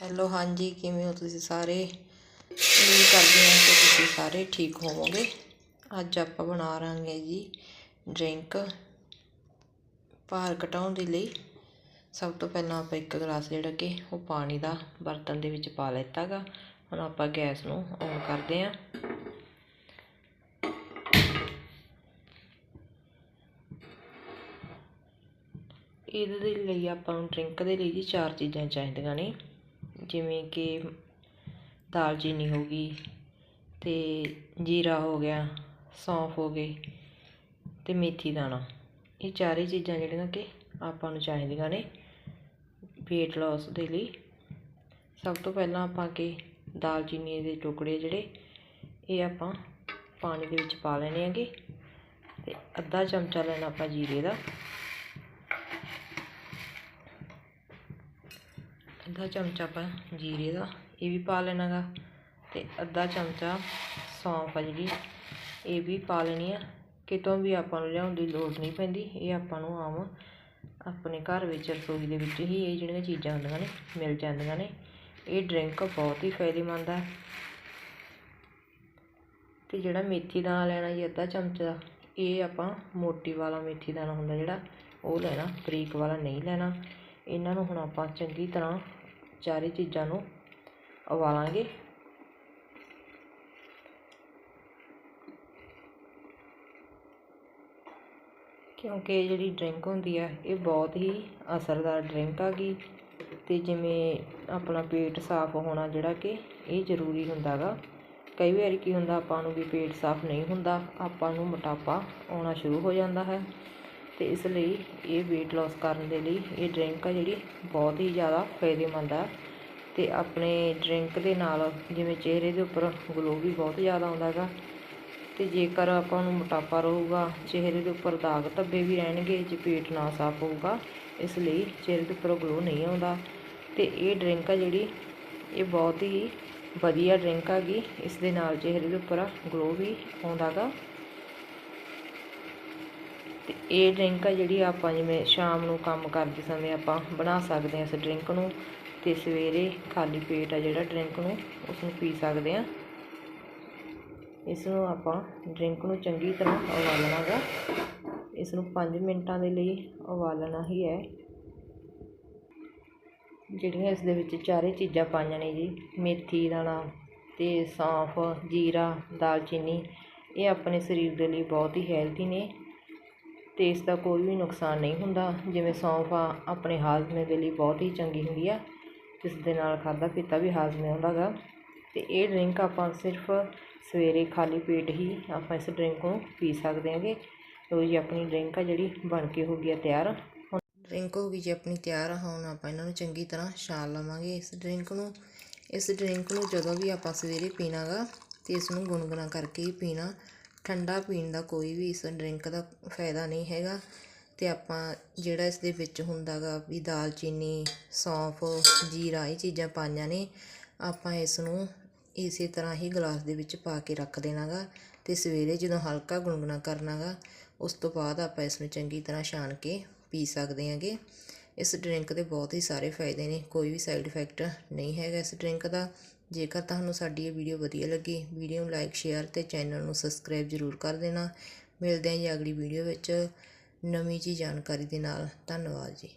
Hello, ਹਾਂਜੀ, ਕਿਵੇਂ ਹੋ ਤੁਸੀਂ ਸਾਰੇ? ਉਮੀਦ ਕਰਦੀ ਹਾਂ ਕਿ ਤੁਸੀਂ ਸਾਰੇ ਠੀਕ ਹੋਵੋਗੇ। ਅੱਜ ਆਪਾਂ ਬਣਾ ਰਾਂਗੇ ਜੀ ਡਰਿੰਕ। ਭਾਰ ਘਟਾਉਣ ਦੇ ਲਈ ਸਭ ਤੋਂ ਪਹਿਲਾਂ ਆਪਾਂ ਇੱਕ ਗਲਾਸ ਜਿਹੜਾ ਕਿ ਉਹ ਪਾਣੀ ਦਾ ਬਰਤਨ ਦੇ ਵਿੱਚ ਪਾ ਲੈਤਾ ਗਾ। ਹੁਣ ਆਪਾਂ ਗੈਸ ਨੂੰ ਔਨ ਕਰਦੇ ਹਾਂ। ਇਹਦੇ ਲਈ ਆਪਾਂ ਨੂੰ ਡਰਿੰਕ ਦੇ ਲਈ ਜੀ ਚਾਰ ਚੀਜ਼ਾਂ ਚਾਹੀਦੀਆਂ ਨੇ। ਜਿਵੇਂ ਕਿ ਦਾਲਚੀਨੀ ਹੋ ਗਈ ਅਤੇ ਜੀਰਾ ਹੋ ਗਿਆ, ਸੌਂਫ ਹੋ ਗਈ ਅਤੇ ਮੇਥੀ ਦਾਣਾ। ਇਹ ਚਾਰੇ ਚੀਜ਼ਾਂ ਜਿਹੜੀਆਂ ਕਿ ਆਪਾਂ ਨੂੰ ਚਾਹੀਦੀਆਂ ਨੇ ਵੇਟ ਲਾਸ ਦੇ ਲਈ। ਸਭ ਤੋਂ ਪਹਿਲਾਂ ਆਪਾਂ ਕਿ ਦਾਲਚੀਨੀ ਦੇ ਟੁਕੜੇ ਜਿਹੜੇ, ਇਹ ਆਪਾਂ ਪਾਣੀ ਦੇ ਵਿੱਚ ਪਾ ਲੈਣੇ ਹੈਗੇ ਅਤੇ ਅੱਧਾ ਚਮਚਾ ਲੈਣਾ ਆਪਾਂ ਜੀਰੇ ਦਾ। ਅੱਧਾ ਚਮਚਾ ਆਪਾਂ ਜੀਰੇ ਦਾ, ਇਹ ਵੀ ਪਾ ਲੈਣਾ ਗਾ। ਅਤੇ ਅੱਧਾ ਚਮਚਾ ਸੌਂਫ ਆ ਜਿਹੜੀ, ਇਹ ਵੀ ਪਾ ਲੈਣੀ ਆ। ਕਿਤੋਂ ਵੀ ਆਪਾਂ ਨੂੰ ਲਿਆਉਣ ਦੀ ਲੋੜ ਨਹੀਂ ਪੈਂਦੀ, ਇਹ ਆਪਾਂ ਨੂੰ ਆਮ ਆਪਣੇ ਘਰ ਵਿੱਚ ਰਸੋਈ ਦੇ ਵਿੱਚ ਹੀ ਇਹ ਜਿਹੜੀਆਂ ਚੀਜ਼ਾਂ ਹੁੰਦੀਆਂ ਨੇ, ਮਿਲ ਜਾਂਦੀਆਂ ਨੇ। ਇਹ ਡਰਿੰਕ ਬਹੁਤ ਹੀ ਫਾਇਦੇਮੰਦ ਹੈ ਅਤੇ ਜਿਹੜਾ ਮੇਥੀ ਦਾਣਾ ਲੈਣਾ ਜੀ ਅੱਧਾ ਚਮਚਾ, ਇਹ ਆਪਾਂ ਮੋਟੀ ਵਾਲਾ ਮੇਥੀ ਦਾਣਾ ਹੁੰਦਾ ਜਿਹੜਾ, ਉਹ ਲੈਣਾ, ਬਰੀਕ ਵਾਲਾ ਨਹੀਂ ਲੈਣਾ। ਇਹਨਾਂ ਨੂੰ ਹੁਣ ਆਪਾਂ ਚੰਗੀ ਤਰ੍ਹਾਂ ਚਾਰੇ ਚੀਜ਼ਾਂ ਨੂੰ ਉਬਾਲਾਂਗੇ। ਕਿਉਂਕਿ ਜਿਹੜੀ ਡਰਿੰਕ ਹੁੰਦੀ ਆ, ਇਹ ਬਹੁਤ ਹੀ ਅਸਰਦਾਰ ਡਰਿੰਕ ਹੈਗੀ ਅਤੇ ਜਿਵੇਂ ਆਪਣਾ ਪੇਟ ਸਾਫ਼ ਹੋਣਾ ਜਿਹੜਾ ਕਿ ਇਹ ਜ਼ਰੂਰੀ ਹੁੰਦਾ ਗਾ। ਕਈ ਵਾਰੀ ਕੀ ਹੁੰਦਾ, ਆਪਾਂ ਨੂੰ ਵੀ ਪੇਟ ਸਾਫ਼ ਨਹੀਂ ਹੁੰਦਾ, ਆਪਾਂ ਨੂੰ ਮੋਟਾਪਾ ਆਉਣਾ ਸ਼ੁਰੂ ਹੋ ਜਾਂਦਾ ਹੈ। ਅਤੇ ਇਸ ਲਈ ਇਹ ਵੇਟ ਲਾਸ ਕਰਨ ਦੇ ਲਈ ਇਹ ਡਰਿੰਕ ਆ ਜਿਹੜੀ ਬਹੁਤ ਹੀ ਜ਼ਿਆਦਾ ਫਾਇਦੇਮੰਦ ਆ ਅਤੇ ਆਪਣੇ ਡਰਿੰਕ ਦੇ ਨਾਲ ਜਿਵੇਂ ਚਿਹਰੇ ਦੇ ਉੱਪਰ ਗਲੋ ਵੀ ਬਹੁਤ ਜ਼ਿਆਦਾ ਆਉਂਦਾ ਗਾ ਅਤੇ ਜੇਕਰ ਆਪਾਂ ਨੂੰ ਮੋਟਾਪਾ ਰਹੂਗਾ, ਚਿਹਰੇ ਦੇ ਉੱਪਰ ਦਾਗ ਧੱਬੇ ਵੀ ਰਹਿਣਗੇ, ਜੇ ਪੇਟ ਨਾ ਸਾਫ਼ ਹੋਊਗਾ, ਇਸ ਲਈ ਚਿਹਰੇ ਦੇ ਉੱਪਰ ਗਲੋ ਨਹੀਂ ਆਉਂਦਾ ਅਤੇ ਇਹ ਡਰਿੰਕ ਆ ਜਿਹੜੀ ਇਹ ਬਹੁਤ ਹੀ ਵਧੀਆ ਡਰਿੰਕ ਹੈਗੀ ਇਸ ਦੇ ਨਾਲ ਚਿਹਰੇ ਦੇ ਉੱਪਰ ਗਲੋ ਵੀ ਆਉਂਦਾ ਗਾ ਅਤੇ ਇਹ ਡਰਿੰਕ ਆ ਜਿਹੜੀ ਆਪਾਂ ਜਿਵੇਂ ਸ਼ਾਮ ਨੂੰ ਕੰਮ ਕਰਦੇ ਸਮੇਂ ਆਪਾਂ ਬਣਾ ਸਕਦੇ ਹਾਂ ਇਸ ਡਰਿੰਕ ਨੂੰ ਅਤੇ ਸਵੇਰੇ ਖਾਲੀ ਪੇਟ ਆ ਜਿਹੜਾ ਡਰਿੰਕ ਨੂੰ ਉਸ ਨੂੰ ਪੀ ਸਕਦੇ ਹਾਂ। ਇਸ ਨੂੰ ਆਪਾਂ ਡਰਿੰਕ ਨੂੰ ਚੰਗੀ ਤਰ੍ਹਾਂ ਉਬਾਲਣਾ ਗਾ। ਇਸ ਨੂੰ 5 ਮਿੰਟਾਂ ਦੇ ਲਈ ਉਬਾਲਣਾ ਹੀ ਹੈ। ਜਿਹੜੀਆਂ ਇਸ ਦੇ ਵਿੱਚ ਚਾਰੇ ਚੀਜ਼ਾਂ ਪਾਈਆਂ ਨੇ ਜੀ, ਮੇਥੀ ਦਾਣਾ ਅਤੇ ਸੌਂਫ, ਜੀਰਾ, ਦਾਲਚੀਨੀ, ਇਹ ਆਪਣੇ ਸਰੀਰ ਦੇ ਲਈ ਬਹੁਤ ਹੀ ਹੈਲਦੀ ਨੇ। ਅਤੇ ਇਸ ਦਾ ਕੋਈ ਵੀ ਨੁਕਸਾਨ ਨਹੀਂ ਹੁੰਦਾ। ਜਿਵੇਂ ਸੌਂਫ ਆ, ਆਪਣੇ ਹਾਜ਼ਮੇ ਦੇ ਲਈ ਬਹੁਤ ਹੀ ਚੰਗੀ ਹੁੰਦੀ ਆ। ਇਸ ਦੇ ਨਾਲ ਖਾਧਾ ਪੀਤਾ ਵੀ ਹਾਜ਼ਮੇ ਹੁੰਦਾ ਗਾ। ਅਤੇ ਇਹ ਡਰਿੰਕ ਆਪਾਂ ਸਿਰਫ ਸਵੇਰੇ ਖਾਲੀ ਪੇਟ ਹੀ ਆਪਾਂ ਇਸ ਡਰਿੰਕ ਨੂੰ ਪੀ ਸਕਦੇ ਹਾਂਗੇ। ਲਓ ਜੀ, ਆਪਣੀ ਡਰਿੰਕ ਆ ਜਿਹੜੀ ਬਣ ਕੇ ਹੋ ਗਈ ਆ ਤਿਆਰ। ਹੁਣ ਡਰਿੰਕ ਹੋ ਗਈ ਜੀ ਆਪਣੀ ਤਿਆਰ। ਹੁਣ ਆਪਾਂ ਇਹਨਾਂ ਨੂੰ ਚੰਗੀ ਤਰ੍ਹਾਂ ਛਾਲ ਲਵਾਂਗੇ ਇਸ ਡਰਿੰਕ ਨੂੰ। ਇਸ ਡਰਿੰਕ ਨੂੰ ਜਦੋਂ ਵੀ ਆਪਾਂ ਸਵੇਰੇ ਪੀਣਾ ਗਾ ਅਤੇ ਇਸ ਨੂੰ ਗੁਨਗੁਣਾ ਕਰਕੇ ਹੀ ਪੀਣਾ। ਠੰਡਾ ਪੀਣ ਦਾ ਕੋਈ ਵੀ ਇਸ ਡਰਿੰਕ ਦਾ ਫਾਇਦਾ ਨਹੀਂ ਹੈਗਾ ਅਤੇ ਆਪਾਂ ਜਿਹੜਾ ਇਸ ਦੇ ਵਿੱਚ ਹੁੰਦਾ ਗਾ ਵੀ ਦਾਲਚੀਨੀ, ਸੌਂਫ, ਜੀਰਾ ਇਹ ਚੀਜ਼ਾਂ ਪਾਈਆਂ ਨੇ, ਆਪਾਂ ਇਸ ਨੂੰ ਇਸੇ ਤਰ੍ਹਾਂ ਹੀ ਗਲਾਸ ਦੇ ਵਿੱਚ ਪਾ ਕੇ ਰੱਖ ਦੇਣਾ ਗਾ ਅਤੇ ਸਵੇਰੇ ਜਦੋਂ ਹਲਕਾ ਗੁਣਗੁਣਾ ਕਰਨਾ ਗਾ, ਉਸ ਤੋਂ ਬਾਅਦ ਆਪਾਂ ਇਸ ਨੂੰ ਚੰਗੀ ਤਰ੍ਹਾਂ ਛਾਣ ਕੇ ਪੀ ਸਕਦੇ ਹਾਂਗੇ ਇਸ ਡਰਿੰਕ ਦੇ ਬਹੁਤ ਹੀ ਸਾਰੇ ਫਾਇਦੇ ਨੇ, ਕੋਈ ਵੀ ਸਾਈਡ ਇਫੈਕਟ ਨਹੀਂ ਹੈਗਾ ਇਸ ਡਰਿੰਕ ਦਾ। ਜੇਕਰ ਤੁਹਾਨੂੰ ਸਾਡੀ ਇਹ ਵੀਡੀਓ ਵਧੀਆ ਲੱਗੀ, ਵੀਡੀਓ ਨੂੰ ਲਾਈਕ ਸ਼ੇਅਰ ਅਤੇ ਚੈਨਲ ਨੂੰ ਸਬਸਕ੍ਰਾਈਬ ਜ਼ਰੂਰ ਕਰ ਦੇਣਾ। ਮਿਲਦੇ ਹਾਂ ਜੀ ਅਗਲੀ ਵੀਡੀਓ ਵਿੱਚ ਨਵੀਂ ਜੀ ਜਾਣਕਾਰੀ ਦੇ ਨਾਲ। ਧੰਨਵਾਦ ਜੀ।